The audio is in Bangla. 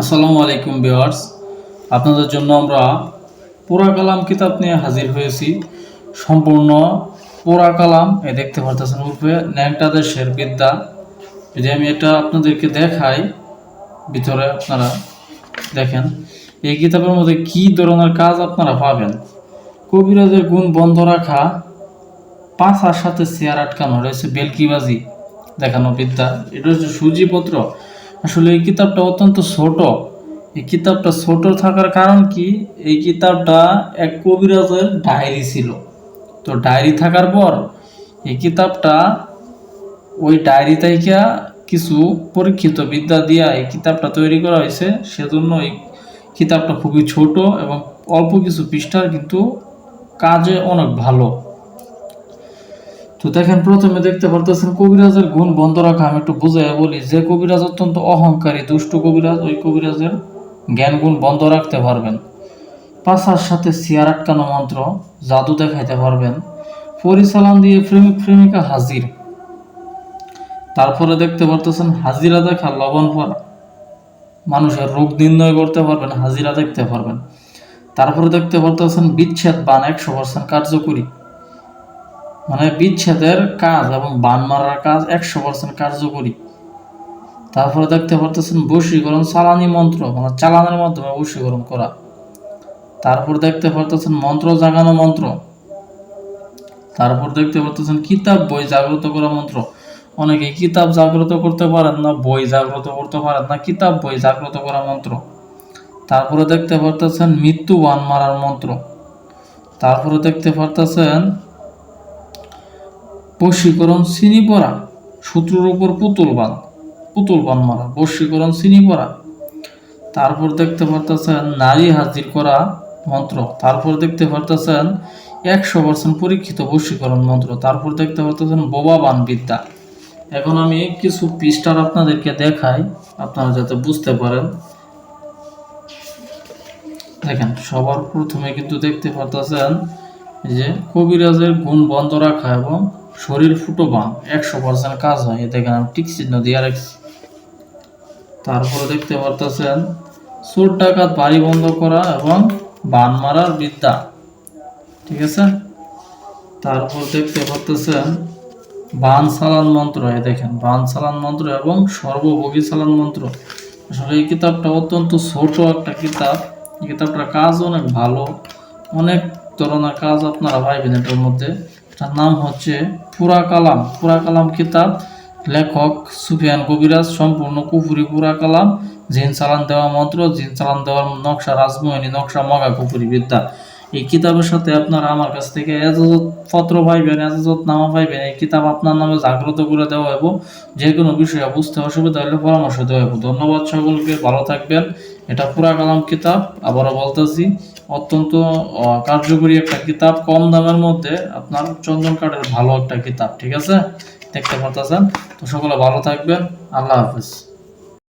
আসসালামু আলাইকুম ভিউয়ার্স। আপনাদের জন্য আমরা পোড়া কালাম কিতাব নিয়ে হাজির হয়েছি। সম্পূর্ণ পোড়া কালাম, এ দেখতে পারতেছেন উর্ফে ন্যাংটা দেশের বিদ্যা যদি আমি এটা আপনাদেরকে দেখাই, ভিতরে আপনারা দেখেন, এই কিতাবের মধ্যে কি ধরনের কাজ আপনারা পাবেন? কবিরাজের গুণ বন্ধ রাখা পাঁচার সাথে চেয়ার আটকানো, রয়েছে বেলকিবাজি, দেখানো বিদ্যা। এটা হচ্ছে সুজিপত্র। আসলে এই কিতাবটা অত্যন্ত ছোট। এই কিতাবটা ছোট থাকার কারণ কি? এই কিতাবটা এক কবিরাজের ডায়েরি ছিল। তো ডায়েরি থাকার পর এই কিতাবটা ওই ডায়েরি থেকে কিছু পরীক্ষিত বিদ্যা দিয়া এই কিতাবটা তৈরি করা হয়েছে। সেজন্য এই কিতাবটা খুবই ছোট এবং অল্প কিছু পৃষ্ঠার কিন্তু কাজে অনেক ভালো। তো দেখেন, প্রথমে দেখতে পারতেছেন কবিরাজের গুণ বন্ধ রাখা। আমি একটু বুঝাই বলি, যে কবিরাজ অত্যন্ত অহংকারী, দুষ্ট কবিরাজ, ওই কবিরাজের জ্ঞান গুণ বন্ধ রাখতে পারবেন। পাশার সাথে চেয়ার আটকানো মন্ত্র, জাদু দেখাইতে পারবেন। পরিচালন দিয়ে প্রেমিক প্রেমিকা হাজির। তারপরে দেখতে পারতেছেন, হাজিরা দেখা লবণ পরা মানুষের রোগ নির্ণয় করতে পারবেন, হাজিরা দেখতে পারবেন। তারপরে দেখতে পারতেছেন, বিচ্ছেদ বান একশো পার্সেন্ট কার্যকরী। মানে বিচ্ছেদের কাজ এবং বান মারার কাজ একশো পার্সেন্ট কার্যকরী। তারপরে দেখতে পারতেছেন বশীকরণ চালানি মন্ত্র মানে চালানের মাধ্যমে বশীকরণ করা। তারপর দেখতে পারতেছেন মন্ত্র জাগানো মন্ত্র। তারপর দেখতে পারতেছেন কিতাব বই জাগ্রত করা মন্ত্র। অনেকে কিতাব জাগ্রত করতে পারেন না, বই জাগ্রত করতে পারেন না, কিতাব বই জাগ্রত করা মন্ত্র। তারপরে দেখতে পারতেছেন মৃত্যু বান মারার মন্ত্র। তারপরে দেখতে পারতেছেন বশীকরণ চিনি পড়া শত্রুর উপর পুতুল বান পুতুল বান মারা বশীকরণ চিনি পড়া তারপর দেখতে পারতেছেন, নারী হাজির করা মন্ত্র। তারপর দেখতে পারতেছেন, একশো পার্সেন্ট পরীক্ষিত বশীকরণ মন্ত্র। তারপর দেখতে পারতেছেন, বোবা বান বিদ্যা। এখন আমি কিছু পৃষ্ঠার আপনাদেরকে দেখাই, আপনারা যাতে বুঝতে পারেন। দেখেন, সবার প্রথমে কিন্তু দেখতে পারতেছেন যে কবিরাজের গুণ বন্ধ রাখা এবং শরীর ফুটো বান একশো পার্সেন্ট কাজ হয়। এ দেখেন আমি টিক চিহ্ন দিয়ে রাখছি। তারপরে দেখতে পারতেছেন, চোর ডাকাত, বাড়ি বন্ধ করা এবং বান মারার বিদ্যা। ঠিক আছে? তারপর দেখতে পারতেছেন, বান সালান মন্ত্র। এ দেখেন, বান সালান মন্ত্র এবং সর্বভোগী সালান মন্ত্র। আসলে এই কিতাবটা অত্যন্ত ছোট একটা কিতাব। এই কিতাবটার কাজ অনেক ভালো। অনেক ধরনের কাজ আপনারা পাইবেন এটার মধ্যে। এটার নাম হচ্ছে পুরা কালাম। পুরা কালাম কিতাব, লেখক সুফিয়ান কবিরাজ, সম্পূর্ণ কুপুরি পুরা কালাম, জিন চালান দেওয়া মন্ত্র, জিন চালান দেওয়ার নকশা রাজমোহিনী, নকশা মগা কুপুরি বিদ্যা। এই কিতাবের সাথে আপনারা আমার কাছ থেকে এজাজত পত্র পাইবেন এজাজত নামা পাইবেন, এই কিতাব আপনার নামে জাগ্রত করে দেওয়া হবে যে কোনো বিষয়ে বুঝতে অসুবিধা হলে পরামর্শ দেওয়া হবে ধন্যবাদ সকলকে, ভালো থাকবেন। এটা পুরা কালাম কিতাব, আবারও বলতেছি, অত্যন্ত কার্যকরী একটা কিতাব। কম দামের মধ্যে আপনার চন্দন কাঠের ভালো একটা কিতাব, ঠিক আছে? দেখতে পারতেছেন? তো সকলে ভালো থাকবেন। আল্লাহ হাফিজ।